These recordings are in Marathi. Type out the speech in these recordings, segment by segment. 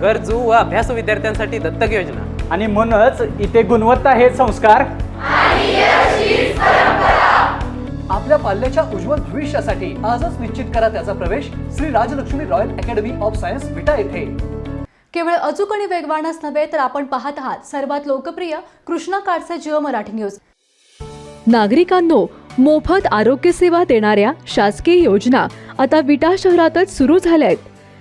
गरजू व अभ्यासू विद्यार्थ्यांसाठी दत्तक योजना. आणि म्हणूनच इथे गुणवत्ता हे संस्कार. आपल्या पाल्याच्या उज्ज्वल भविष्यासाठी आजच निश्चित करा त्याचा प्रवेश Shri Rajlakshmi Royal Academy of Science Vita येथे. केवळ अचूक आणि वेगवानच नव्हे तर आपण पाहत आहात सर्वात लोकप्रिय कृष्णा काडचे जिओ मराठी न्यूज. नागरिकांनो मोफत आरोग्य सेवा देणाऱ्या शासकीय योजना आता विटा शहरातच सुरू झाल्या आहेत.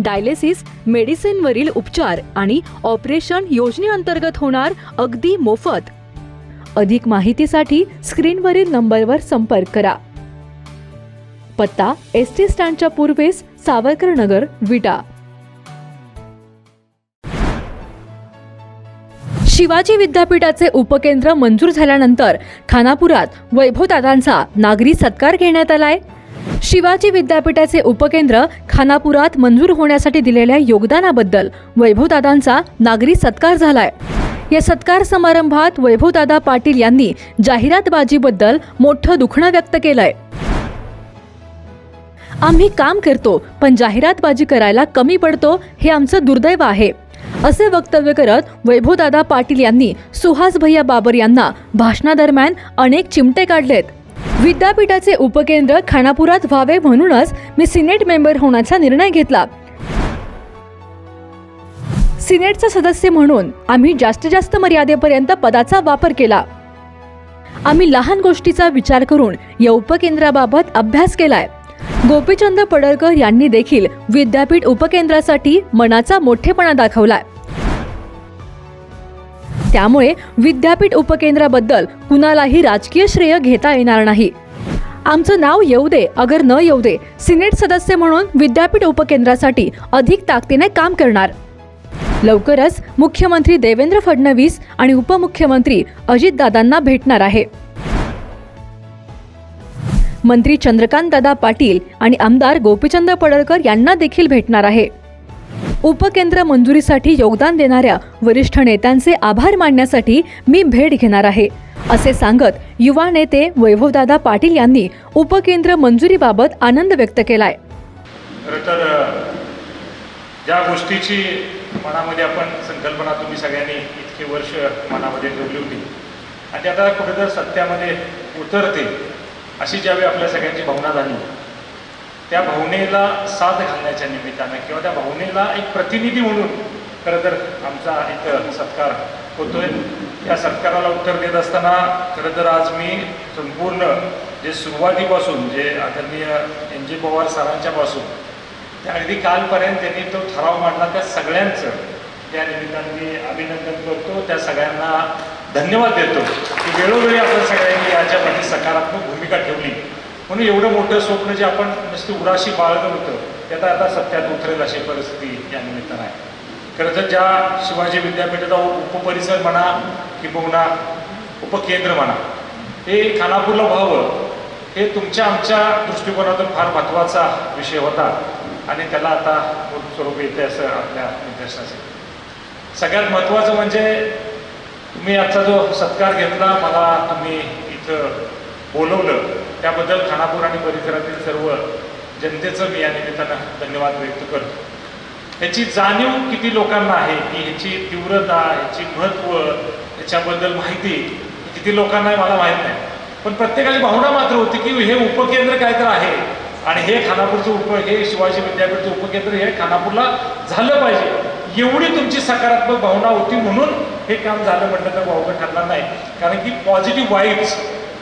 dialysis मेडिसिनवरील उपचार आणि ऑपरेशन योजनेअंतर्गत होणार अगदी मोफत. अधिक माहितीसाठी स्क्रीनवरील नंबरवर संपर्क करा. पत्ता एस टी स्टँडच्या पूर्वेस सावरकर नगर विटा. शिवाजी विद्यापीठाचे उपकेंद्र मंजूर झाल्यानंतर खानापुरात वैभवदादांचा नागरी सत्कार घेण्यात आलाय. शिवाजी विद्यापीठाचे उपकेंद्र खानापुरात मंजूर होण्यासाठी दिलेल्या योगदानाबद्दल वैभवदादांचा नागरी सत्कार झालाय. या सत्कार समारंभात वैभवदादा पाटील यांनी जाहिरातबाजीबद्दल मोठं दुखणं व्यक्त केलंय. आम्ही काम करतो पण जाहिरातबाजी करायला कमी पडतो हे आमचं दुर्दैव आहे असे वक्तव्य करत वैभवदादा पाटील यांनी सुहास भैया बाबर यांना भाषणादरम्यान अनेक चिमटे काढलेत. विद्यापीठाचे उपकेंद्र खानापुरात व्हावे म्हणूनच मी सिनेट मेंबर होण्याचा निर्णय घेतला. सिनेटचा सदस्य म्हणून आम्ही जास्तीत जास्त मर्यादेपर्यंत पदाचा वापर केला. आम्ही लहान गोष्टीचा विचार करून या उपकेंद्राबाबत अभ्यास केलाय. गोपीचंद पडळकर यांनी देखील विद्यापीठ उपकेंद्रासाठी मनाचा मोठेपणा दाखवलाय. त्यामुळे विद्यापीठ उपकेंद्राबद्दल कुणालाही राजकीय श्रेय घेता येणार नाही. आमचं नाव येऊ दे अगर न येऊ दे सिनेट सदस्य म्हणून विद्यापीठ उपकेंद्रासाठी अधिक ताकदीने काम करणार. लवकरच मुख्यमंत्री देवेंद्र फडणवीस आणि उपमुख्यमंत्री अजितदादांना भेटणार आहे. मंत्री चंद्रकांत दादा पाटील आणि आमदार गोपीचंद पडळकर यांना देखील भेटणार आहे. उपकेंद्र मंजुरीसाठी योगदान देणाऱ्या वरिष्ठ नेत्यांचे आभार मानण्यासाठी मी भेट घेणार आहे. असे सांगत युवा नेते वैभवदादा पाटील यांनी उपकेंद्र मंजुरीबाबत आनंद व्यक्त केलाय. खरं तर ज्या गोष्टीची मनामध्ये आपण संकल्पना तुम्ही सगळ्यांनी इतके वर्ष मनामध्ये ठेवली होती आणि ती आता कुठेतरी सत्यामध्ये उतरते अशी ज्यावेळी आपल्या सगळ्यांची भावना झाली त्या भावनेला साथ घालण्याच्या निमित्तानं किंवा त्या भावनेला एक प्रतिनिधी म्हणून खरं तर आमचा इथं सत्कार होतोय. या सत्काराला उत्तर देत असताना खरं तर आज मी संपूर्ण जे सुरुवातीपासून जे आदरणीय एन जी पवार सरांच्यापासून त्या अगदी कालपर्यंत त्यांनी तो ठराव मांडला. त्या सगळ्यांचं त्या निमित्ताने मी अभिनंदन करतो. त्या सगळ्यांना धन्यवाद देतो की वेळोवेळी आपण सगळ्यांनी याच्यामध्ये सकारात्मक भूमिका ठेवली. म्हणून एवढं मोठं स्वप्न जे आपण नुसती उराशी बाळगत होतं त्याचा आता आता सत्यात उतरेल अशी परिस्थिती या निमित्तानं आहे. खरं तर ज्या शिवाजी विद्यापीठाचा उपपरिसर म्हणा किंबहुना उपकेंद्र म्हणा हे खानापूरला व्हावं हे तुमच्या आमच्या दृष्टिकोनातून फार महत्त्वाचा विषय होता आणि त्याला आता मूर्त स्वरूप येते असं आपल्या निदर्शनाचे सगळ्यात महत्त्वाचं म्हणजे तुम्ही आजचा जो सत्कार घेतला मला तुम्ही इथं बोलवलं. त्याबद्दल खानापूर आणि परिसरातील सर्व जनतेचं मी या निमित्तानं धन्यवाद व्यक्त करतो. ह्याची जाणीव किती लोकांना आहे की ह्याची तीव्रता ह्याची महत्त्व ह्याच्याबद्दल माहिती किती लोकांना आहे मला माहीत नाही. पण प्रत्येकाची भावना मात्र होती की हे उपकेंद्र काय तर आहे. आणि हे खानापूरचं उप हे शिवाजी विद्यापीठचं उपकेंद्र हे खानापूरला झालं पाहिजे. एवढी तुमची सकारात्मक भावना होती म्हणून हे काम झालं म्हटलं तर वावगं ठरणार नाही. कारण की पॉझिटिव्ह वाईब्स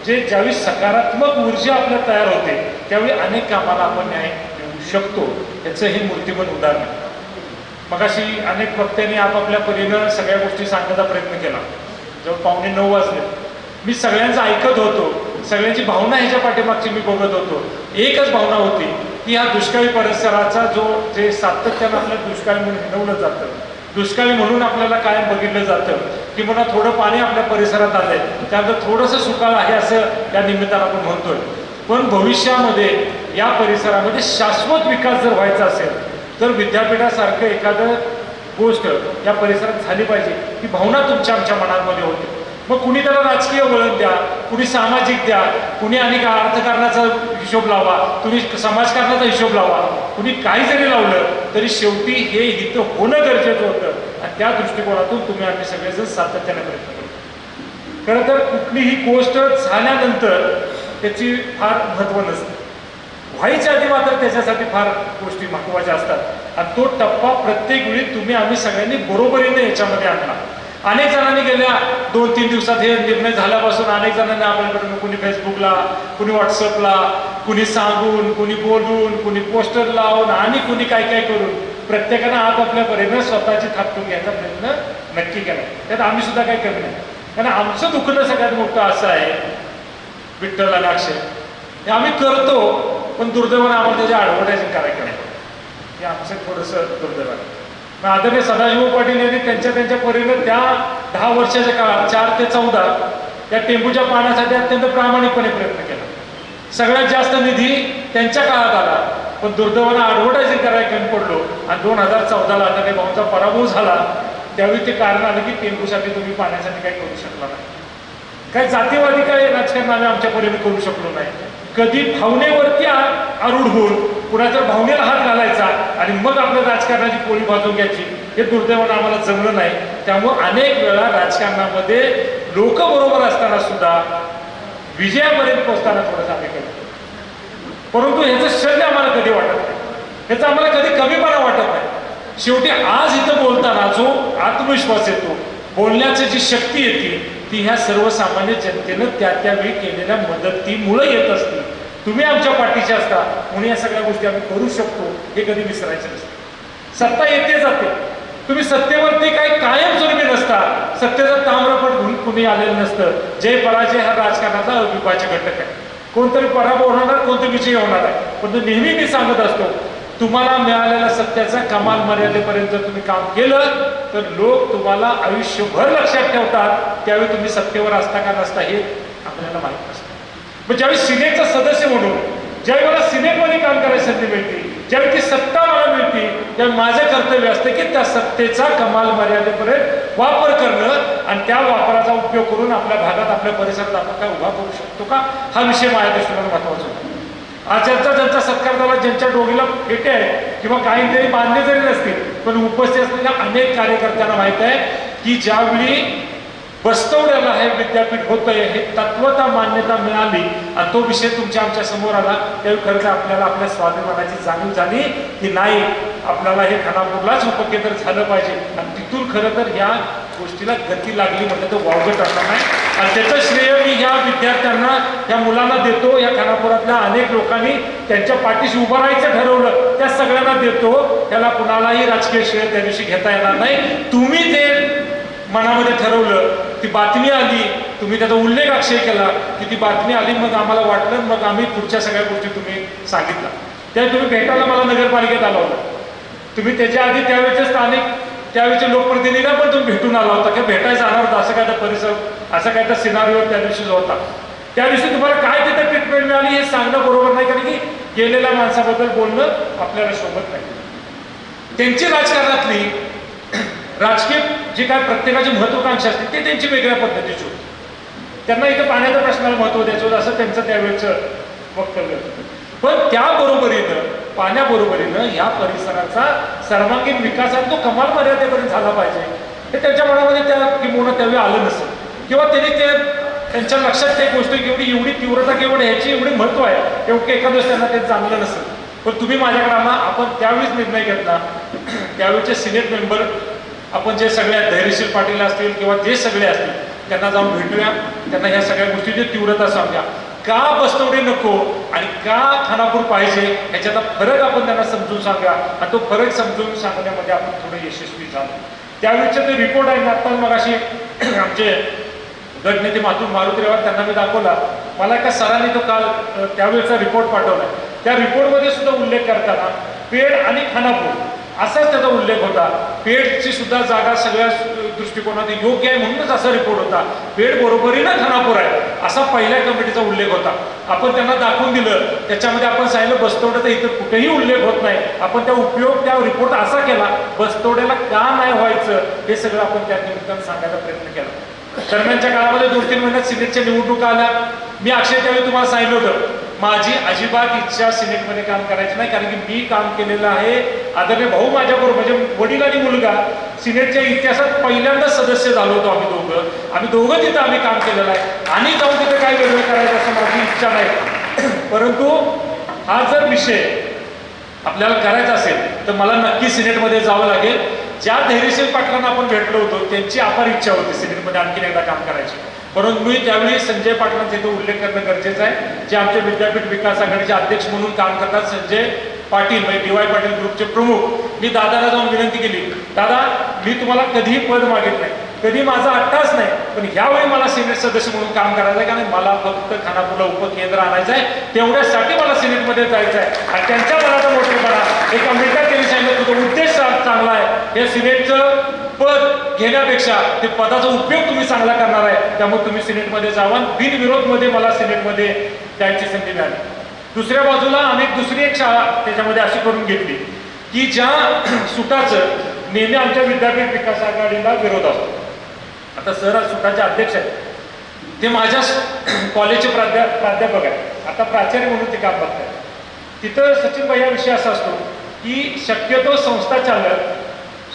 जे ज्यावेळी सकारात्मक ऊर्जा आपल्या तयार होते त्यावेळी अनेक कामाला आपण न्याय देऊ शकतो. याचं हे मूर्तिमन उदाहरण आहे. मगाशी अनेक वक्त्यांनी आपापल्या परीनं सगळ्या गोष्टी सांगण्याचा प्रयत्न केला. जेव्हा पाहुणे नऊ वाजले. मी सगळ्यांचं ऐकत होतो. सगळ्यांची भावना ह्याच्या पाठीमागची मी बघत होतो. एकच भावना होती की ह्या दुष्काळी परिसराचा जो जे सातत्यानं आपल्या दुष्काळी म्हणून हिणवलं जातं दुष्काळी म्हणून आपल्याला कायम बघितलं जातं. की म्हणा थोडं पाणी आपल्या परिसरात आलंय. त्यानंतर थोडंसं सुकाळ आहे असं या निमित्तानं आपण म्हणतोय. पण भविष्यामध्ये या परिसरामध्ये शाश्वत विकास जर व्हायचा असेल तर विद्यापीठासारखं एखादं गोष्ट या परिसरात झाली पाहिजे ही भावना तुमच्या आमच्या मनामध्ये होते. मग कुणी त्याला राजकीय वळण द्या कुणी सामाजिक द्या कुणी आणि अर्थकारणाचा हिशोब लावा कुणी समाजकारणाचा हिशोब लावा कुणी काही जरी लावलं तरी शेवटी हे हित होणं गरजेचं होतं. आणि त्या दृष्टिकोनातून तुम्ही आम्ही सगळेजण सातत्याने प्रयत्न करतो खरं तर कुठलीही गोष्ट झाल्यानंतर त्याची फार महत्त्व नसतं. व्हायच्या आधी मात्र त्याच्यासाठी फार गोष्टी महत्त्वाच्या असतात. आणि तो टप्पा प्रत्येक वेळी तुम्ही आम्ही सगळ्यांनी बरोबरीने याच्यामध्ये आणला अनेक जणांनी गेल्या दोन तीन दिवसात हे निर्णय झाल्यापासून अनेक जणांनी आपल्याकडून कुणी फेसबुकला कुणी व्हॉट्सअपला कुणी सांगून कुणी बोलून कुणी पोस्टर लावून आणि कुणी काय काय करून प्रत्येकानं आपापल्या परीनं स्वतःची थापटून घ्यायचा प्रयत्न नक्की केला. त्यात आम्ही सुद्धा काय कमी नाही. कारण आमचं दुखणं सगळ्यात मोठं असं आहे विठ्ठल आणि अक्षय. हे आम्ही करतो पण दुर्दैवानं आम्हाला त्याच्या ॲडव्हर्टायझिंग करायचं नाही हे आमचं थोडंसं दुर्दैवानं. आदरणीय सदाशिव पाटील यांनी त्यांच्या त्यांच्या परीनं त्या दहा वर्षाच्या काळात चार ते चौदा त्या टेंबूच्या पाण्यासाठी अत्यंत प्रामाणिकपणे प्रयत्न केला. सगळ्यात जास्त निधी त्यांच्या काळात आला. पण दुर्दैवानं ॲडव्हर्टायझिंग करायला कमी पडलो. आणि दोन हजार चौदाला आता भाऊंचा भाऊचा पराभव झाला. त्यावेळी ते कारण आलं की टेंबूसाठी तुम्ही पाण्यासाठी काही करू शकला नाही. काय जातीवादी काय राजकारण आम्ही आमच्या परीने करू शकलो नाही. कधी भावनेवरती आरूढ होऊन कुणाच्या भावनेला हात घालायचा आणि मग आपल्या राजकारणाची पोळी भाजून घ्यायची हे दुर्दैवानं आम्हाला जमलं नाही. त्यामुळं अनेक वेळा राजकारणामध्ये लोक बरोबर असताना सुद्धा विजयापर्यंत पोहोचताना थोडंसं आम्ही करतो. परंतु ह्याचं श्रेय आम्हाला कधी वाटत नाही. ह्याचा आम्हाला कधी कमीपणा वाटत नाही. शेवटी आज इथं बोलताना जो आत्मविश्वास येतो बोलण्याची जी शक्ती येते ती ह्या सर्वसामान्य जनतेनं त्या त्यावेळी केलेल्या मदतीमुळे येत असते. तुम्ही आमच्या पाठीचे असता म्हणून या सगळ्या गोष्टी आम्ही करू शकतो हे कधी विसरायचं नसतं. सत्ता येते जाते. तुम्ही सत्तेवरती काही कायमस्वरूपी नसता. सत्तेचं ताम्रपट घेऊन कुणी आलेलं नसतं. जय पराजय हा राजकारणाचा अविभाज्य घटक आहे. कोणतरी पराभव होणार कोणतरी विजय होणार आहे. पण तो नेहमी मी सांगत असतो तुम्हाला मिळालेल्या सत्याचा कमाल मर्यादेपर्यंत जर तुम्ही काम केलं तर लोक तुम्हाला आयुष्यभर लक्षात ठेवतात. त्यावेळी तुम्ही सत्तेवर असता का नसता हे आपल्याला माहीत नसतं. मग ज्यावेळी सिनेटचा सदस्य म्हणून ज्यावेळी मला सिनेटमध्ये काम करायची संधी मिळते ज्यावेळी ती सत्ता मला मिळते त्यावेळी माझं कर्तव्य असतं की त्या सत्तेचा कमाल मर्यादेपर्यंत वापर करणं आणि त्या वापराचा उपयोग करून आपल्या भागात आपल्या परिसरात आपण काय उभा करू शकतो का? हा विषय माझ्या दृष्टीनं महत्त्वाचा होता. आज ज्यांचा ज्यांचा सत्कार झाला ज्यांच्या डोळीला फेटे आहे किंवा काही तरी बांधले जरी नसतील पण उपस्थित असलेल्या अनेक कार्यकर्त्यांना माहीत आहे की ज्यावेळी बस्तवड्याला हे विद्यापीठ होतंय हे तत्वता मान्यता मिळाली आणि तो विषय तुमच्या आमच्यासमोर आला. त्यावेळी खरं तर आपल्याला आपल्या स्वाभिमानाची जाणीव झाली की नाही आपल्याला हे खानापूरलाच उपकेंद्र झालं पाहिजे. आणि तिथून खरं तर ह्या गोष्टीला गती लागली म्हटलं तर वावगं असणार नाही. आणि त्याचं श्रेय मी ह्या विद्यार्थ्यांना ह्या मुलांना देतो. या खानापुरातल्या अनेक लोकांनी त्यांच्या पाठीशी उभं राहायचं ठरवलं. त्या सगळ्यांना देतो. त्याला कुणालाही राजकीय श्रेय त्या दिवशी घेता येणार नाही. तुम्ही ते मनामध्ये ठरवलं ती बातमी आली तुम्ही त्याचा उल्लेख अक्षय केला की ती बातमी आली मग आम्हाला वाटलं मग आम्ही पुढच्या सगळ्या गोष्टी तुम्ही सांगितल्या. त्या तुम्ही भेटायला मला नगरपालिकेत आला होता. तुम्ही त्याच्या आधी त्यावेळेचे स्थानिक त्यावेळेचे लोकप्रतिनिधीला पण तुम्ही भेटून आला होता की भेटायला जाणार होता असं काय तर परिसर असं काय तर सिनारीवर त्या दिवशी जो होता. त्या दिवशी तुम्हाला काय तिथं ट्रीटमेंट मिळाली हे सांगणं बरोबर नाही कारण की गेलेल्या माणसाबद्दल बोलणं आपल्याला शोभत नाही. त्यांची राजकारणातली राजकीय जी काय प्रत्येकाची महत्वाकांक्षा असते ते त्यांची वेगळ्या पद्धतीची होती. त्यांना इथं पाण्याच्या प्रश्नाला महत्त्व द्यायचं होतं असं त्यांचं त्यावेळेचं वक्तव्य होतं. पण त्याबरोबरीनं पाण्याबरोबरीनं ह्या परिसराचा सर्वांगीण विकास आणि तो कमाल मर्यादेपर्यंत झाला पाहिजे. हे त्यांच्या मनामध्ये त्या किंबहुना त्यावेळी आलं नसेल किंवा त्यांनी ते त्यांच्या लक्षात ते गोष्ट की एवढी एवढी तीव्रता केवढी ह्याची एवढी महत्त्व आहे. एवढं एका दिवस त्यांना ते चांगलं नसेल पण तुम्ही माझ्याकडे आला आपण त्यावेळीच निर्णय घेतला. त्यावेळेचे सिनेट मेंबर आपण जे सगळ्या धैर्यशील पाटील असतील किंवा जे सगळे असतील त्यांना जाऊन भेटूया. त्यांना ह्या सगळ्या गोष्टीची तीव्रता सांगूया. का बस्तवडे नको आणि का खानापूर पाहिजे ह्याच्यातला फरक आपण त्यांना समजून सांगा आणि तो फरक समजून सांगण्यामध्ये आपण थोडं यशस्वी झालो. त्यावेळेचे ते रिपोर्ट आहे ना आता मग अशी आमचे गटनेते मातून मारुतीराव त्यांना मी दाखवला. मला एका सरांनी तो काल त्यावेळेचा रिपोर्ट पाठवला. त्या रिपोर्टमध्ये सुद्धा उल्लेख करताना पेड आणि खानापूर असाच त्याचा उल्लेख होता. पेठची सुद्धा जागा सगळ्या दृष्टिकोनात योग्य आहे म्हणूनच असा रिपोर्ट होता. पेठ बरोबरीनं खानापूर आहे? असा पहिल्या कमिटीचा उल्लेख होता. आपण त्यांना दाखवून दिलं. त्याच्यामध्ये आपण सांगितलं बस्तवड्याचा इतर कुठेही उल्लेख होत नाही. आपण त्या उपयोग त्या रिपोर्ट असा केला बस्तवड्याला का नाही व्हायचं? हे सगळं आपण त्या निमित्तानं सांगायचा प्रयत्न केला. दरम्यानच्या काळामध्ये दोन तीन महिन्यात सिनेटच्या निवडणुका आल्या. मी अक्षय त्यावेळी तुम्हाला सांगितलं होतं. माझी अजिबात इच्छा सिनेटमध्ये काम करायची नाही कारण की मी काम केलेलं आहे. आदरणीय भाऊ माझ्याबरोबर म्हणजे वडील आणि मुलगा सिनेटच्या इतिहासात पहिल्यांदाच सदस्य झालो होतो आम्ही दोघं. आम्ही दोघं तिथं आम्ही काम केलेलं आहे. आणि जाऊन तिथं काय वेगळं करायचं असं माझी इच्छा नाही. परंतु हा जर विषय आपल्याला करायचा असेल तर मला नक्की सिनेटमध्ये जावं लागेल. ज्या धैर्यशील पाटलांना आपण भेटलो होतो त्यांची अपार इच्छा होती सिनेटमध्ये आणखीन एकदा काम करायची. परंतु मी त्यावेळी संजय पाटलांचा इथे उल्लेख करणं गरजेचं आहे. जे आमचे विद्यापीठ विकास आघाडीचे अध्यक्ष म्हणून काम करतात संजय पाटील म्हणजे डी वाय पाटील ग्रुपचे प्रमुख. मी दादाला जाऊन विनंती केली दादा मी तुम्हाला कधीही पद मागित नाही कधी माझा अट्टाच नाही पण ह्यावेळी मला सिनेट सदस्य म्हणून काम करायचं आहे कारण मला फक्त खानापूरला उपकेंद्र आणायचं आहे तेवढ्यासाठी मला सिनेटमध्ये जायचं आहे आणि त्यांच्या मनाचा मोठेपणा. एका मिनिटात त्यांनी सांगितलं तुझा उद्देश चांगला आहे. हे सिनेटचं पद घेण्यापेक्षा ते पदाचा उपयोग तुम्ही चांगला करणार आहे. त्यामुळे तुम्ही सिनेटमध्ये जावान बिनविरोधमध्ये मला सिनेटमध्ये जायची संधी मिळाली. दुसऱ्या बाजूला आम्ही दुसरी एक शाळा त्याच्यामध्ये अशी करून घेतली की ज्या सुटाचं नेहमी आमच्या विद्यापीठ विकास आघाडीला विरोध असतो. आता सर सुटाचे अध्यक्ष आहेत. ते माझ्या कॉलेजचे प्राध्या प्राध्यापक आहेत. आता प्राचार्य म्हणून ते काम बघतात तिथं सचिन भाई हा विषय असा असतो की शक्यतो संस्था चालक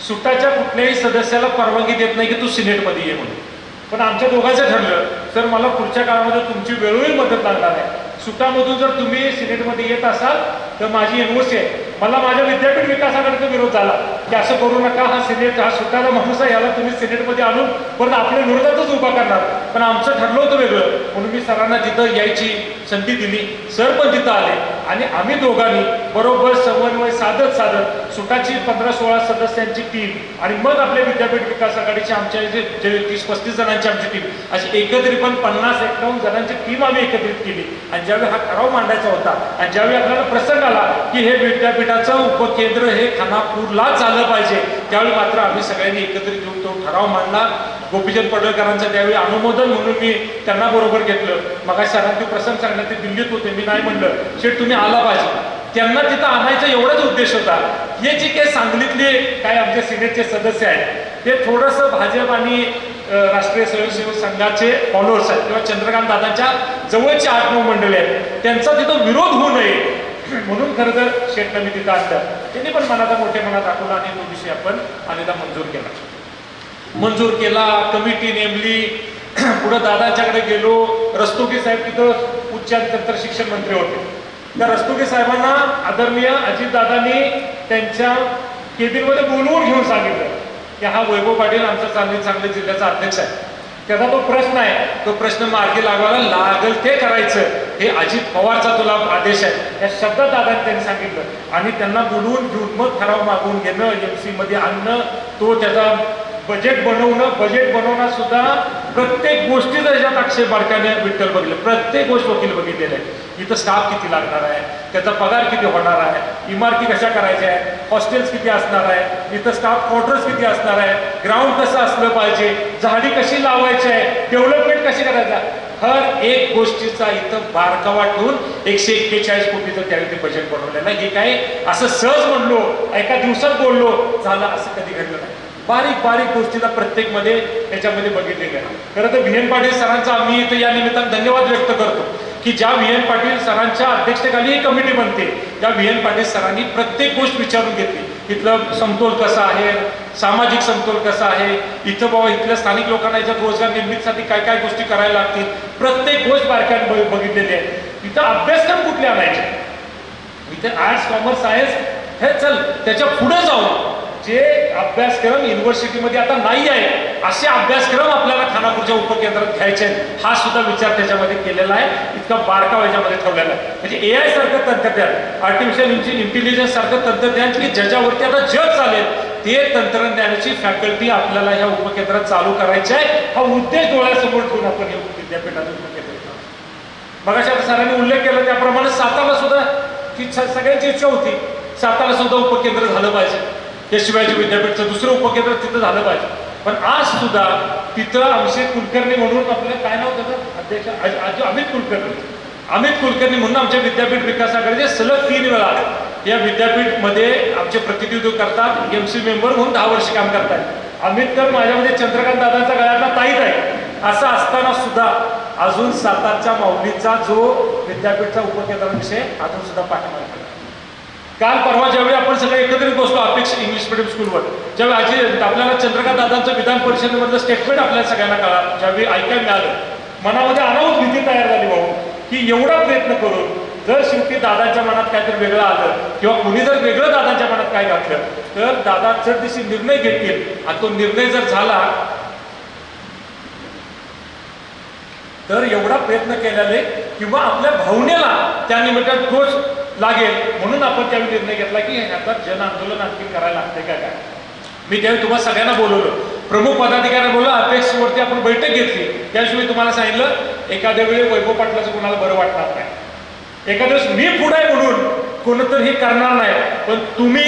सुटाच्या कुठल्याही सदस्याला परवानगी देत नाही की तू सिनेटमध्ये ये म्हणून. पण आमच्या दोघांचं ठरलं सर मला पुढच्या काळामध्ये तुमची वेळोवेळी मदत लागणार आहे. सुटामधून जर तुम्ही सिनेटमध्ये येत असाल तर माझी एनओसी आहे. मला माझ्या विद्यापीठ विकासाकडे विरोध झाला. की असं करू नका हा सिनेट हा सुटाला माणूस आहे याला तुम्ही सिनेटमध्ये आणून परत आपल्या विरोधातच उभा करणार. पण आमचं ठरलं होतं वेगळं. म्हणून मी सरांना तिथं यायची संधी दिली सर पण तिथं आले. आणि आम्ही दोघांनी बरोबर समन्वय साधत साधत सुटाची पंधरा सोळा सदस्यांची टीम आणि मग आपल्या विद्यापीठ विकास आघाडीची आमच्या जे जे तीस पस्तीस जणांची आमची टीम अशी एकत्रित पण पन्नास एकावन्न जणांची टीम आम्ही एकत्रित केली. आणि ज्यावेळी हा ठराव मांडायचा होता आणि ज्यावेळी आपल्याला प्रसंग आला की हे विद्यापीठाचं उपकेंद्र हे खानापूरलाच झालं पाहिजे त्यावेळी मात्र आम्ही सगळ्यांनी एकत्रित येऊन तो ठराव मांडला. गोपीचंद पडळकरांचं त्यावेळी अनुमोदन म्हणून मी त्यांना बरोबर घेतलं. मग सरांनी प्रसंग सांगण्यात ते दिल्लीत होते मी नाही म्हणलं. शेठ तुम्ही आला पाहिजे. त्यांना तिथं आणायचा एवढाच उद्देश होता हे जे काही सांगलीतले काय आमच्या सिनेटचे सदस्य आहेत ते थोडंसं भाजप आणि राष्ट्रीय स्वयंसेवक संघाचे फॉलोअर्स आहेत किंवा चंद्रकांत दादांच्या जवळचे आठ नऊ मंडळी आहेत त्यांचा तिथं विरोध होऊ नये. म्हणून खरं तर शेतकरी तिथं आणलं. त्यांनी पण मनाचा मनात दाखवला आणि तो विषय आपण अनेकदा मंजूर केला. मंजूर केला कमिटी नेमली. पुढे दादाच्याकडे गेलो. रस्तोगी साहेब तिथं उच्च आणि तंत्र शिक्षण मंत्री होते. त्या रस्तुके साहेबांना आदरणीय अजितदादांनी त्यांच्या केबिनमध्ये बोलवून घेऊन सांगितलं की हा वैभव पाटील आमचा चांगली सांगली जिल्ह्याचा अध्यक्ष आहे. त्याचा तो प्रश्न आहे. तो प्रश्न मार्गी लागवायला लागल ते करायचं. हे अजित पवारचा तुला आदेश आहे. या शब्दात दादांनी त्यांनी सांगितलं. आणि त्यांना बोलवून घेऊन मग ठराव मागवून घेणं एम सी मध्ये आणणं तो त्याचा बजेट बनवणं बजेट बनवणं सुद्धा प्रत्येक गोष्टीचा याच्यात आक्षेप बारकाने विठ्ठल बघितलं प्रत्येक गोष्ट वकील बघितलेलं आहे. इथं स्टाफ किती लागणार आहे? त्याचा पगार किती होणार आहे? इमारती कशा करायच्या आहेत? हॉस्टेल्स किती असणार आहे? इथं स्टाफ क्वार्टर्स किती असणार आहे? ग्राउंड कसं असलं पाहिजे? झाडी कशी लावायची आहे? डेव्हलपमेंट कशी करायचं? हर एक गोष्टीचा इथं बारकावा ठेवून एकशे एक्केचाळीस कोटीचं त्यावेळी ते बजेट बनवलेलं आहे. हे काय? असं सहज म्हणलो एका दिवसात बोललो झालं असं कधी घडलं नाही. बारीक बारीक गोष्टीला प्रत्येकमध्ये याच्यामध्ये बघितले आहे खरं तर व्ही एन पाटील सरांचा आम्ही इथं या निमित्तानं धन्यवाद व्यक्त करतो की ज्या व्ही एन पाटील सरांच्या अध्यक्षतेखाली ही कमिटी बनते त्या व्ही एन पाटील सरांनी प्रत्येक गोष्ट विचारून घेतली. इथलं समतोल कसा आहे? सामाजिक समतोल कसा आहे? इथं बाबा इथल्या स्थानिक लोकांना याच्यात रोजगार निर्मितीसाठी काय काय गोष्टी करायला लागतील? प्रत्येक गोष्ट बारक्यानं बघितलेली आहे. इथं अभ्यासक्रम कुठले आणायचे? इथे आर्ट्स कॉमर्स सायन्स हे चल त्याच्या पुढे जाऊ. जे अभ्यासक्रम युनिव्हर्सिटीमध्ये आता नाही आहे असे अभ्यासक्रम आपल्याला खानापूरच्या उपकेंद्रात घ्यायचे आहेत. हा सुद्धा विचार त्याच्यामध्ये केलेला आहे. इतका बारकाव याच्यामध्ये ठेवलेला आहे. म्हणजे ए आय सारखं तंत्रज्ञान आर्टिफिशियल इंटेलिजन्स सारखं तंत्रज्ञान की ज्याच्यावरती आता जग चालेल ते तंत्रज्ञानाची फॅकल्टी आपल्याला ह्या उपकेंद्रात चालू करायची आहे. हा उद्देश डोळ्यासमोर ठेवून आपण हे विद्यापीठात उपकेंद्र मगाशी सरांनी उल्लेख केला त्याप्रमाणे साताला सुद्धा ती सगळ्यांची इच्छा होती साताला सुद्धा उपकेंद्र झालं पाहिजे. हे शिवाजी विद्यापीठचं दुसरं उपकेंद्र तिथं झालं पाहिजे. पण आज सुद्धा तिथं अभिषेक कुलकर्णी म्हणून आपलं काय नाव त्याचं? अध्यक्ष अमित कुलकर्णी. अमित कुलकर्णी म्हणून आमच्या विद्यापीठ विकासाकडे जे सलग तीन वेळा या विद्यापीठमध्ये आमचे प्रतिनिधित्व करतात एम सी मेंबर म्हणून दहा वर्ष काम करतात अमित तर माझ्यामध्ये चंद्रकांत दादांचा गळ्यातला ताईत आहे. असं असताना सुद्धा अजून सातारच्या माऊलीचा जो विद्यापीठचा उपकेंद्राविषय अजून सुद्धा पाठिंबा काल परवा ज्यावेळी आपण सगळे एकत्रित बसलो अपेक्ष इंग्लिश मिडियम स्कूलवर ज्यावेळी आजी आपल्याला चंद्रकांत दादांचं विधान परिषदेमधलं स्टेटमेंट आपल्याला सगळ्यांना कळा ज्यावेळी ऐकायला मिळालं. मनामध्ये अनावत भीती तयार झाली भाऊ की एवढा प्रयत्न करून जर शेवटी दादांच्या मनात काहीतरी वेगळं आलं किंवा कोणी जर वेगळं दादांच्या मनात काय घातलं तर दादा जर दिवशी निर्णय घेतील आणि तो निर्णय जर झाला तर एवढा प्रयत्न केल्याने किंवा आपल्या भावनेला त्या तोच ठोस लागेल. म्हणून आपण त्यावेळी निर्णय घेतला की आता जन आंदोलन आणखी करायला लागते का काय? मी त्यावेळी तुम्हाला सगळ्यांना बोलवलं. प्रमुख पदाधिकाऱ्यांना बोललो अपेक्षेवरती आपण बैठक घेतली. त्याशिवाय तुम्हाला सांगितलं एखाद्या वेळी वैभव पाटलाचं कोणाला बरं वाटणार नाही. एखाद्या वेळेस मी पुढे आहे म्हणून कोणतरी हे करणार नाही. पण तुम्ही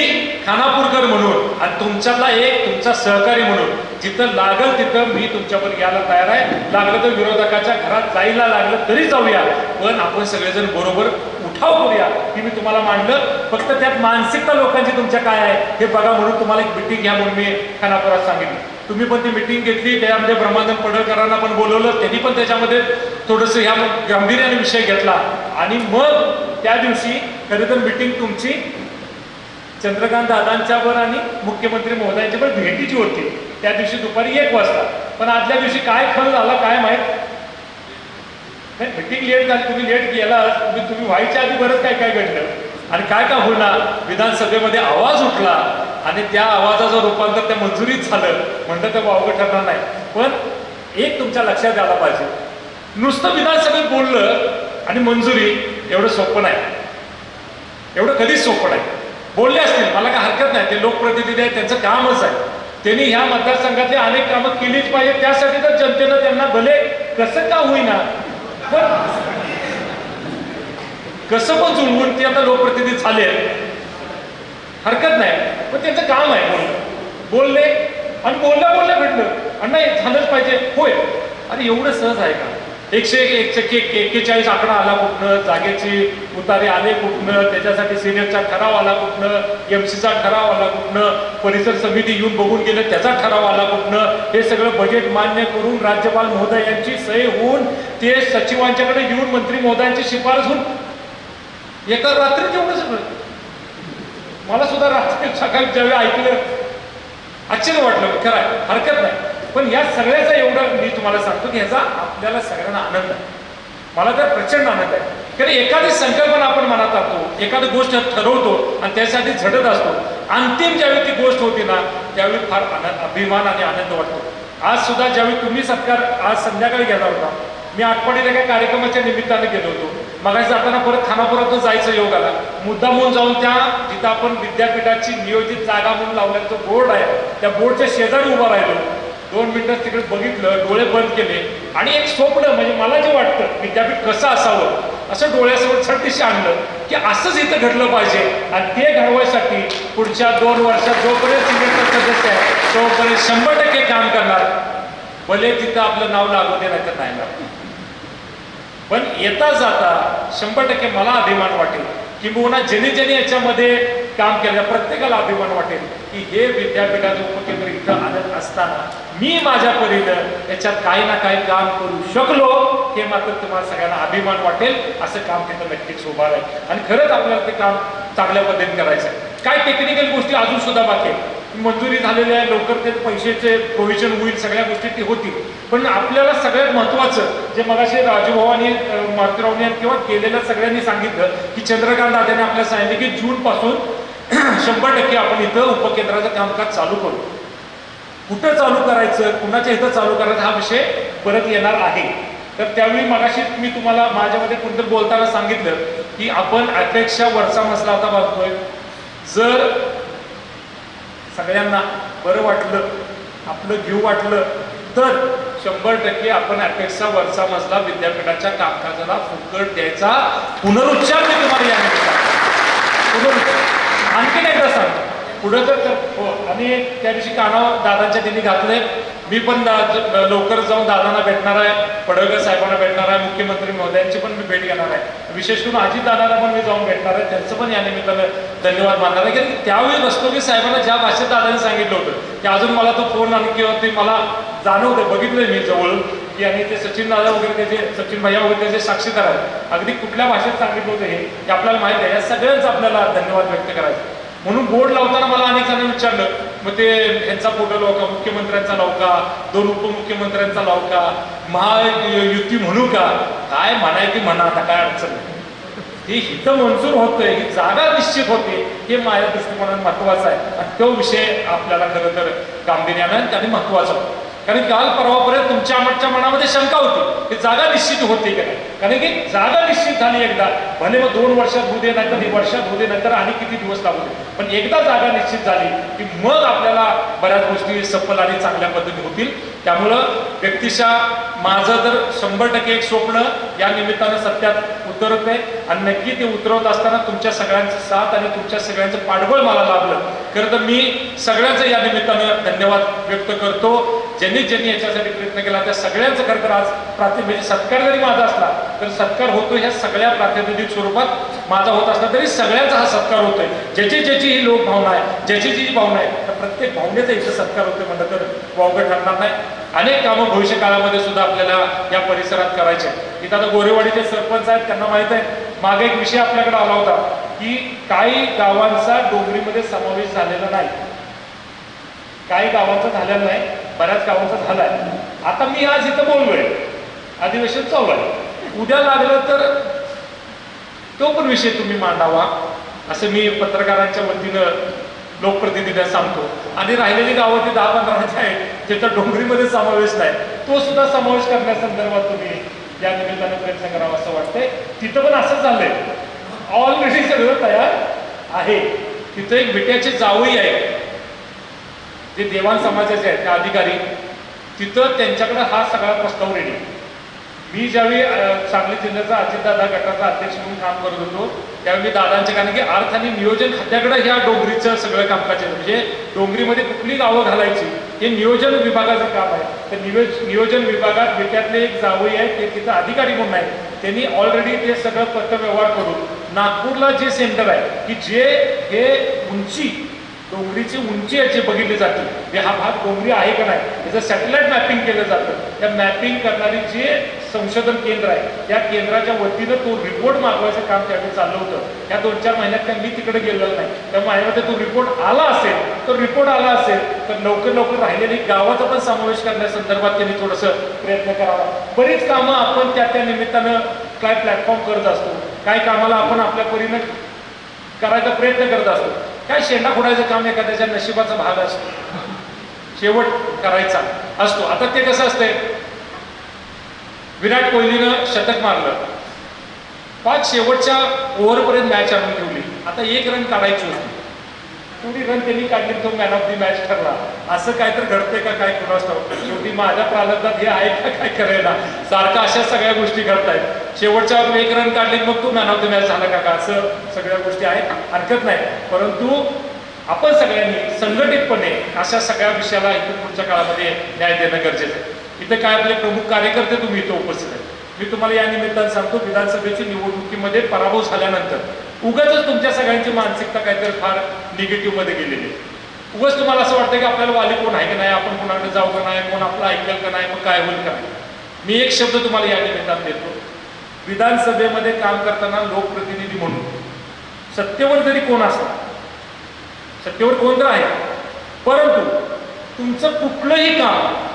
खानापूरकर म्हणून आणि तुमच्यातला एक तुमचा सहकारी म्हणून जिथं लागल तिथं मी तुमच्यावर यायला तयार आहे. लागलं तर विरोधकाच्या घरात जायला लागलं तरी जाऊया. पण आपण सगळेजण बरोबर उठाव करूया. की मी तुम्हाला मांडलं फक्त त्यात मानसिकता लोकांची तुमच्या काय आहे हे बघा म्हणून तुम्हाला एक मिटिंग घ्या म्हणून मी खानापुरात सांगितलं. तुम्ही पण ती मिटिंग घेतली त्यामध्ये ब्रह्मानंद पडळकरांना पण बोलवलं त्यांनी पण त्याच्यामध्ये थोडंसं ह्या गांभीर्याने विषय घेतला. आणि मग त्या दिवशी खरं तर मिटिंग तुमची चंद्रकांत दादांच्यावर आणि मुख्यमंत्री महोदयांच्यावर भेटीची होती. त्या दिवशी दुपारी एक वाजता. पण आदल्या दिवशी काय खरं झालं काय माहीत? नाही मिटिंग लेट झाली तुम्ही लेट गेला तुम्ही तुम्ही व्हायच्या आधी बरंच काय काय घडलं? आणि काय काय होणार विधानसभेमध्ये आवाज उठला आणि त्या आवाजाचं रूपांतर त्या मंजुरीत झालं. म्हणतं तर वावगं ठरणार नाही. पण एक तुमच्या लक्षात आला पाहिजे. नुसतं विधानसभेत बोललं आणि मंजुरी एवढं सोपं नाही. एवढं कधीच सोपं नाही. बोलले असतील मला काय हरकत नाही. ते लोकप्रतिनिधी आहेत त्यांचं कामच आहे. त्यांनी ह्या मतदारसंघातली अनेक कामं केलीच पाहिजे त्यासाठी तर जनतेनं त्यांना भले कसं का होईना पण कसं पण जुळवून ते आता लोकप्रतिनिधी झाले हरकत नाही. पण त्यांचं काम आहे बोलणं. बोलले आणि बोलल्या बोलल्या भेटलं. आणि नाही झालंच पाहिजे. होय. अरे एवढं सहज आहे का? एकशे एक एकशे एक एक्केचाळीस आकडा आला कुठनं जागेचे उतारे आले कुठनं त्याच्यासाठी सिनियरचा ठराव आला कुठनं एम सीचा ठराव आला कुठनं परिसर समिती येऊन बघून गेलं त्याचा ठराव आला कुठनं हे सगळं बजेट मान्य करून राज्यपाल महोदय यांची सही होऊन ते सचिवांच्याकडे येऊन मंत्री महोदयांची शिफारस होऊन एका रात्रीत एवढं सगळं. मला सुद्धा रात्री सकाळी ज्यावेळी ऐकलं आश्चर्य वाटलं खरं आहे हरकत नाही. पण या सगळ्याचा एवढं मी तुम्हाला सांगतो की ह्याचा आपल्याला सगळ्यांना आनंद आहे. मला तर प्रचंड आनंद आहे. कारण एखादी संकल्पना आपण मनात आणतो एखादी गोष्ट ठरवतो आणि त्यासाठी झटत असतो. अंतिम ज्यावेळी ती गोष्ट होती ना त्यावेळी फार आनंद अभिमान आणि आनंद वाटतो. आज सुद्धा ज्यावेळी तुम्ही सत्कार आज संध्याकाळी घेणार होता मी आठवडीला एका कार्यक्रमाच्या निमित्ताने गेलो होतो. मगाशी जाताना परत खानापुरातून जायचं योग आला. मुद्दा म्हणून जाऊन त्या जिथं आपण विद्यापीठाची नियोजित जागा म्हणून लावल्याचं बोर्ड आहे त्या बोर्डच्या शेजारी उभा राहिलो. दोन मिनिटं तिकडे बघितलं डोळे बंद केले. आणि एक स्वप्न म्हणजे मला जे वाटतं विद्यापीठ कसं असावं असं डोळ्यासमोर छत्तीशी आणलं की असंच इथं घडलं पाहिजे. आणि ते घडवायसाठी पुढच्या दोन वर्षात जोपर्यंत सिनियरचा सदस्य आहे तोपर्यंत शंभर टक्के काम करणार. भले तिथं आपलं नाव लागू दे नाही तर नाही लागू. पण येता जाता शंभर टक्के मला अभिमान वाटेल किंबहुना ज्याने ज्याने याच्यामध्ये काम केलं प्रत्येकाला अभिमान वाटेल की हे विद्यापीठाचं उपकेंद्र इथं आणत असताना मी माझ्या परीनं याच्यात काही ना काही काम करू शकलो हे मात्र तुम्हाला सगळ्यांना अभिमान वाटेल असं काम तिथं नक्कीच उभार आहे. आणि खरंच आपल्याला ते काम चांगल्या पद्धतीने करायचं आहे काय टेक्निकल गोष्टी अजून सुद्धा बाकी मंजुरी झालेल्या लवकर ते पैशाचे प्रोव्हिजन होईल सगळ्या गोष्टी ती होतील. पण आपल्याला सगळ्यात महत्त्वाचं जे मगाशी राजूभावानी मारुतीरावनी किंवा केलेल्या सगळ्यांनी सांगितलं की चंद्रकांत दादाने आपल्याला सांगितलं की जूनपासून शंभर टक्के आपण इथं उपकेंद्राचं कामकाज चालू करू. कुठं चालू करायचं कुणाच्या इथं चालू करायचं हा विषय परत येणार आहे. तर त्यावेळी मगाशी मी तुम्हाला माझ्यामध्ये कोणतरी बोलताना सांगितलं की आपण अध्यक्षा वरचा मसला आता बघतोय. जर सगळ्यांना बरं वाटलं आपलं घेऊ वाटलं तर शंभर टक्के आपण अपेक्षा वरचा मजला विद्यापीठाच्या कामकाजाला फुकट द्यायचा पुनरुच्चार मी तुम्हाला या पुनरुच्चार. आणखीन एकदा सांग. पुढं तर हो आणि त्या दिवशी कानावर दादांच्या त्यांनी घातलंय. मी पण लवकर जाऊन दादांना भेटणार आहे. पडळकर साहेबांना भेटणार आहे. मुख्यमंत्री महोदयांची पण मी भेट घेणार आहे. विशेष करून अजित दादांना पण मी जाऊन भेटणार आहे. त्यांचं पण या निमित्तानं धन्यवाद मानणार आहे. की त्यावेळी रस्तोगी साहेबांना ज्या भाषेत दादांनी सांगितलं होतं की अजून मला तो फोन आणि किंवा ते मला जाणवतं. बघितलंय मी जवळ. की आणि ते सचिन दादा वगैरे त्याचे सचिन भैया वगैरे त्याचे साक्षीदार आहेत अगदी कुठल्या भाषेत सांगितलं होतं हे की आपल्याला माहिती आहे. या सगळ्यांचं आपल्याला धन्यवाद व्यक्त करायचं. म्हणून बोर्ड लावताना मला अनेक जणांनी विचारलं मग ते यांचा फोटो लावू का मुख्यमंत्र्यांचा लावू का दोन उपमुख्यमंत्र्यांचा लावका महायुती म्हणू का काय म्हणाय की म्हणा आता काय अडचण नाही. हे हिथं मंजूर होतंय ही जागा निश्चित होते हे माझ्या दृष्टिकोनात महत्वाचं आहे. आणि तो विषय आपल्याला खरं तर गांभीर्यानं त्याने महत्त्वाचा होतो. कारण काल परवापर्यंत तुमच्या आमच्या मनामध्ये शंका होती की जागा निश्चित होते का नाही? कारण की जागा निश्चित झाली एकदा. भले मग दोन वर्षात होऊ दे नाहीतर एक वर्षात होऊ दे नाहीतर आणि किती दिवस लागू दे. पण एकदा जागा निश्चित झाली की मग आपल्याला बऱ्याच गोष्टी सफल आणि चांगल्या पद्धतीने होतील. त्यामुळं व्यक्तिशः माझं तर शंभर टक्के एक स्वप्न या निमित्तानं सत्यात उतरत आहे आणि नक्की ते उतरवत असताना तुमच्या सगळ्यांचं साथ आणि तुमच्या सगळ्यांचं पाठबळ मला लाभलं. खरं तर मी सगळ्यांचं या निमित्तानं धन्यवाद व्यक्त करतो. ज्यांनी ज्यांनी याच्यासाठी प्रयत्न केला त्या सगळ्यांचं खरं तर आज प्रातिनिधी म्हणजे सत्कार जरी माझा असला तर सत्कार होतो ह्या सगळ्या प्रातिनिधिक स्वरूपात माझा होत असला तरी सगळ्यांचा हा सत्कार होतोय. ज्याची ज्याची ही लोक भावना आहे ज्याची जी भावना आहे तर प्रत्येक भावनेचा इथं सत्कार होतोय म्हणलं तर वावगं ठरणार नाही. अनेक कामं भविष्य काळामध्ये सुद्धा आपल्याला या परिसरात करायचे इथं आता गोरेवाडीचे सरपंच आहेत त्यांना माहीत आहे. मागे एक विषय आपल्याकडे आला होता की काही गावांचा डोंगरीमध्ये समावेश झालेला नाही. काही गावांचा झालेला नाही बऱ्याच गावांचा झालाय. आता मी आज इथं बोललोय. अधिवेशन चालू आहे. उद्या लागलं तर तो पण विषय तुम्ही मांडावा असं मी पत्रकारांच्या वतीनं लोकप्रतिनिधीला सांगतो. आणि राहिलेली गावं ती दहा पंधरा आहेत ज्याचा डोंगरीमध्ये समावेश नाही. तो सुद्धा समावेश करण्यासंदर्भात तुम्ही या निमित्ताने प्रयत्न करावा असं वाटतंय. तिथं पण असं झालंय. ऑलरेडी सगळं तयार आहे. तिथं एक विट्याची जावई आहे. जे देवान समाजाचे आहेत त्या अधिकारी तिथं त्यांच्याकडे हा सगळा प्रस्ताव रेडी मी ज्यावेळी सांगली जिल्ह्याचा अजितदादा गटाचा अध्यक्ष म्हणून काम करत होतो त्यावेळी मी दादांचे कारण की अर्थ आणि नियोजन खात्याकडे ह्या डोंगरीचं सगळं कामकाज म्हणजे डोंगरीमध्ये कुठली गावं घालायची हे नियोजन विभागाचं काम आहे. तर नियोज नियोजन विभागात विट्यातले एक जावई आहे ते तिथं अधिकारी म्हणून आहे त्यांनी ऑलरेडी ते सगळं पत्रव्यवहार करून नागपूरला जे सेंटर आहे की जे हे उंची डोंगरीची उंची याची बघितली जाते हे हा भाग डोंगरी आहे का नाही याचं सॅटेलाइट मॅपिंग केलं जातं. त्या मॅपिंग करणारी जे संशोधन केंद्र आहे. त्या केंद्राच्या वतीनं तो रिपोर्ट मागवायचं काम त्यावेळी चाललं होतं या दोन चार महिन्यात काय मी तिकडे गेलेलो नाही. त्यामुळे माझ्यामध्ये तो रिपोर्ट आला असेल तो रिपोर्ट आला असेल तर लवकर लवकर राहिलेली गावाचा पण समावेश करण्यासंदर्भात त्यांनी थोडंसं प्रयत्न करावा. बरीच कामं आपण त्या त्या निमित्तानं काय प्लॅटफॉर्म करत असतो. काय कामाला आपण आपल्या परीनं करायचा प्रयत्न करत असतो. काय शेंडा फोडायचं काम एखाद्याच्या नशिबाचा भाग असतो. शेवट करायचा असतो. आता ते कसं असतंय? विराट कोहलीनं शतक मारलं. पाच शेवटच्या ओव्हरपर्यंत मॅच आणून ठेवली. आता एक रन काढायची होती. तेवढी रन त्यांनी काढली तो मॅन ऑफ दी मॅच ठरला. असं काय तर घडतंय का? काय कुणास ठाऊक? शेवटी माझ्या प्रालब्धात हे आहे का? काय करायला? सारखा अशा सगळ्या गोष्टी घडतायत. शेवटच्या एक रन काढली मग तो मॅन ऑफ द मॅच झाला का? का? असं सगळ्या गोष्टी आहेत हरकत नाही. परंतु आपण सगळ्यांनी संघटितपणे अशा सगळ्या विषयाला इथून पुढच्या काळामध्ये न्याय देणं गरजेचं आहे. इथे काय आपले प्रमुख कार्यकर्ते तुम्ही इथं उपस्थित आहेत. मी तुम्हाला या निमित्तानं सांगतो विधानसभेची निवडणुकीमध्ये पराभव झाल्यानंतर उगाच तुमच्या सगळ्यांची मानसिकता काहीतरी फार निगेटिव्हमध्ये गेलेली आहे. उगाच तुम्हाला असं वाटतं की आपल्याला वाली कोण आहे की नाही आपण कोणाकडे जाऊ का नाही कोण आपलं ऐकल का नाही मग काय होईल का नाही? मी एक शब्द तुम्हाला या निमित्तानं देतो. विधानसभेमध्ये काम करताना लोकप्रतिनिधी म्हणून सत्तेवर जरी कोण असला सत्तेवर कोण तर आहे. परंतु तुमचं कुठलंही काम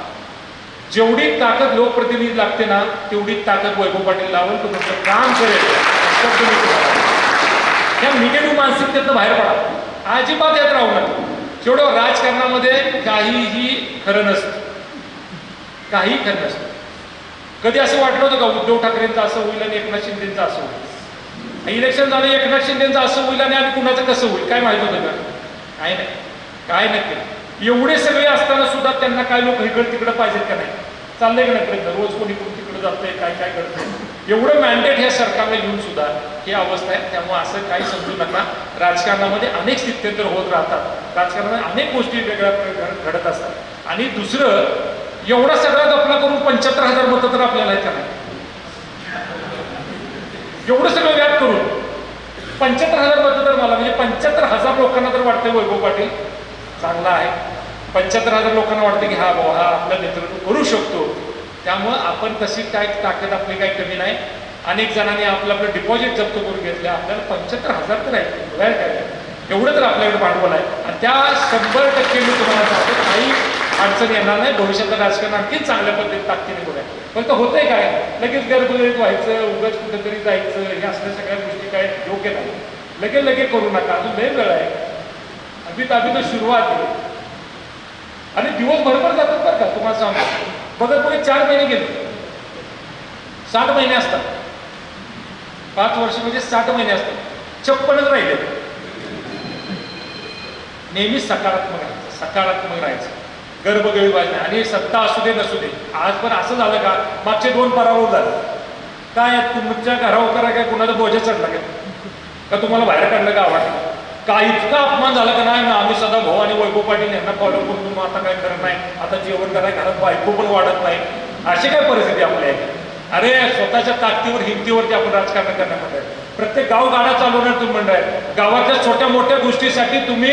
जेवढी ताकद लोकप्रतिनिधी लागते ना तेवढी ताकद वैभव पाटील लावून तो तुमचं काम करेल. या निगेटिव्ह मानसिकतेतनं बाहेर पडा. अजिबात यात राहू नका. जेवढं राजकारणामध्ये काहीही खरं नसतं. काही खरं नसतं. कधी असं वाटलं होतं का उद्धव ठाकरेंचं असं होईल आणि एकनाथ शिंदेचं असं होईल? इलेक्शन झालं एकनाथ शिंदेचं असं होईल आणि आम्ही कुणाचं कसं होईल? काय माहिती होतं का? काय नाही. काय नाही केलं. एवढे सगळे असताना सुद्धा त्यांना काय लोक इकडं तिकडं पाहिजेत का नाही? चाललंय का नाही प्रयत्न रोज कोणी कोणी तिकडं जातंय काय काय करतंय? एवढं मॅन्डेट ह्या सरकारला येऊन सुद्धा ही अवस्था आहे. त्यामुळे असं काही समजू नका. राजकारणामध्ये अनेक स्थित्यंतर होत राहतात. राजकारणामध्ये अनेक गोष्टी वेगळ्या घडत असतात. आणि दुसरं एवढा सगळा दफला करून पंच्याहत्तर हजार मतं तर आपल्याला आहेत नाही? एवढं सगळं व्याप करून पंच्याहत्तर हजार मतं तर मला म्हणजे पंच्याहत्तर हजार लोकांना तर वाटतंय वैभव पाटील चांगला आहे. पंच्याहत्तर हजार लोकांना वाटतं की हा बाबा हा आपलं नेतृत्व करू शकतो. त्यामुळं आपण तशी काय ताकद आपली काही कमी नाही. अनेक जणांनी आपलं आपलं डिपॉझिट जप्त करून घेतलं. आपल्याला पंच्याहत्तर हजार तर आहे बघायला काय? एवढं तर आपल्याकडे भांडवल आहे. आणि त्या शंभर टक्के मी तुम्हाला सांगतो काही अडचण येणार नाही. भविष्याचं राजकारण आणखी चांगल्या पद्धतीत ताकदीने बघाय तर होतंय काय? लगेच गर्भगृहित व्हायचं उगाच कुठेतरी जायचं हे असल्या सगळ्या गोष्टी काय योग्य नाही. लगेच लगेच करू नका. अजून लय वेळ आहे. अभि अभि तर सुरुवात आहे. आणि दिवस भरभर जातात बरं का तुम्हाला सांगतो. बघत बघत चार महिने गेले. साठ महिने असतात. पाच वर्ष म्हणजे साठ महिने असतात. छप्पनच राहिले. नेहमी सकारात्मक राहायचं सकारात्मक राहायचं. गर्भगळी पाहिजे आणि सत्ता असू दे नसू दे. आज पण असं झालं का मागचे दोन पराभव झाले. काय तुमच्या घरावर करा काय कुणाला बोजा चढला का का तुम्हाला बाहेर काढलं का आवडलं का इतका अपमान झाला का नाही? आम्ही सदा भाऊ आणि वैभव पाटील यांना फॉलो करून तुम्ही आता काय करत नाही? आता जेवण करायला घरात बायको पण वाढत नाही. अशी काय परिस्थिती आपल्या आहे अरे स्वतःच्या ताकदीवर हिमतीवरती आपण राजकारण करण्यामध्ये प्रत्येक गाव गाडा चालवणार तुम्ही मंडळ. आहे गावाच्या छोट्या मोठ्या गोष्टीसाठी तुम्ही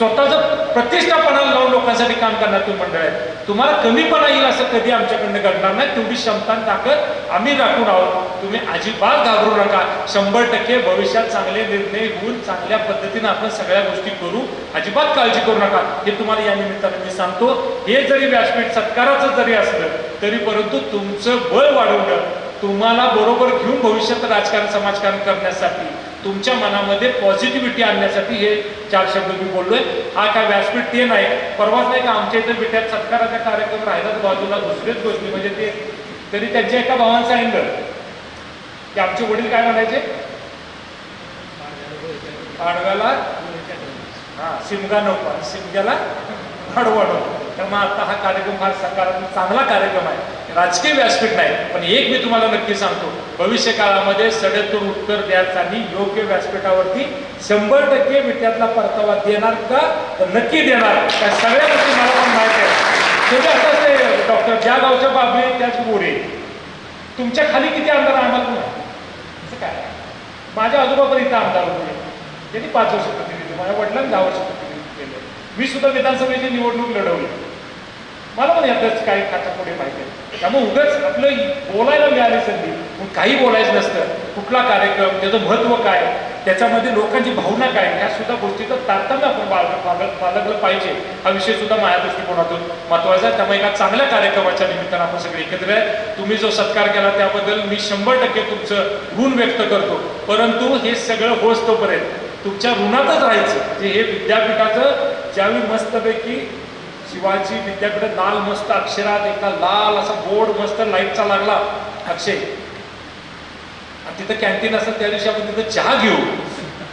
स्वतःचं प्रतिष्ठापणाला लावून लोकांसाठी काम करणार तुम्ही मंडळ आहे. तुम्हाला कमीपणा येईल असं कधी आमच्याकडनं घडणार नाही. तेवढी क्षमता ताकद आम्ही राखून आहोत. तुम्ही अजिबात घाबरू नका. शंभर टक्के भविष्यात चांगले निर्णय होऊन चांगल्या पद्धतीने आपण सगळ्या गोष्टी करू. अजिबात काळजी करू नका. हे तुम्हाला या निमित्ताने मी सांगतो. हे जरी व्यासपीठ सत्काराचं जरी असलं तरी परंतु तुमचं बळ वाढवणं तुम्हाला बरोबर घेऊन भविष्यात राजकारण समाजकारण करण्यासाठी तुमच्या मनामध्ये पॉझिटिव्हिटी आणण्यासाठी हे चार शब्द मी बोललोय. हा काय व्यासपीठ ते नाही. परवाच नाही का आमच्या इथे बिट्यात सत्काराचा कार्यक्रम राहिलाच बाजूला. दुसरीच गोष्टी म्हणजे ते तरी त्यांच्या एका भावानं सांगितलं की आमचे वडील काय म्हणायचे? आडव्याला हा शिमगा नको. आणि शिमग्याला आडवा त्यामुळे आता हा कार्यक्रम फार सकारात्मक चांगला कार्यक्रम आहे. राजकीय व्यासपीठ नाही पण एक मी तुम्हाला नक्की सांगतो. भविष्य काळामध्ये सडेतून उत्तर द्यायचा योग्य व्यासपीठावरती शंभर टक्के विट्यातला परतावा देणार का? तर नक्की देणार. त्या सगळ्या गोष्टी मला पण माहिती आहे. तुम्ही आता ते डॉक्टर ज्या गावच्या बाबी त्याच गोरे तुमच्या खाली किती आमदार आम्हाला पण असं काय? माझ्या आजोबा पण इथं आमदार होते त्यांनी पाच वर्ष प्रतिनिधी माझ्या वडिलांनी दहा वर्ष मी सुद्धा विधानसभेची निवडणूक लढवली. मला पण यातच काही काटापुढे माहिती आहे. त्यामुळे उगाच आपलं बोलायला मिळाली संधी. पण काही बोलायचं नसतं. कुठला कार्यक्रम त्याचं महत्त्व काय त्याच्यामध्ये लोकांची भावना काय ह्या सुद्धा गोष्टीचं तारतम्य आपण बाळग बाळगलं पाहिजे. हा विषय सुद्धा माझ्या दृष्टिकोनातून महत्त्वाचा आहे. त्यामुळे एका चांगल्या कार्यक्रमाच्या निमित्तानं आपण सगळे एकत्र आहे. तुम्ही जो सत्कार केला त्याबद्दल मी शंभर टक्के तुमचं ऋण व्यक्त करतो. परंतु हे सगळं होस तोपर्यंत तुमच्या ऋणातच राहायचं. जे हे विद्यापीठाचं ज्यावेळी मस्तपैकी शिवाजी विद्यापीठ लाल मस्त अक्षरात एका लाल असा बोर्ड मस्त लाईटचा लागला अक्षय. आणि तिथं कॅन्टीन असतं त्या दिवशी आपण तिथं चहा घेऊ.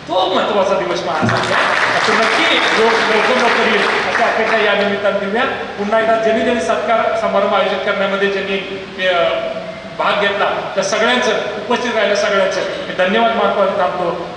तो महत्त्वाचा दिवस माझ्यासाठी असं नक्की लवकर लवकर येईल. अशा अपेक्षा या निमित्तानं देऊया. पुन्हा एकदा ज्यांनी ज्यांनी सत्कार समारंभ आयोजित करण्यामध्ये ज्यांनी भाग घेतला त्या सगळ्यांचं उपस्थित राहिल्या सगळ्यांचं. मी धन्यवाद मानतो थांबतो.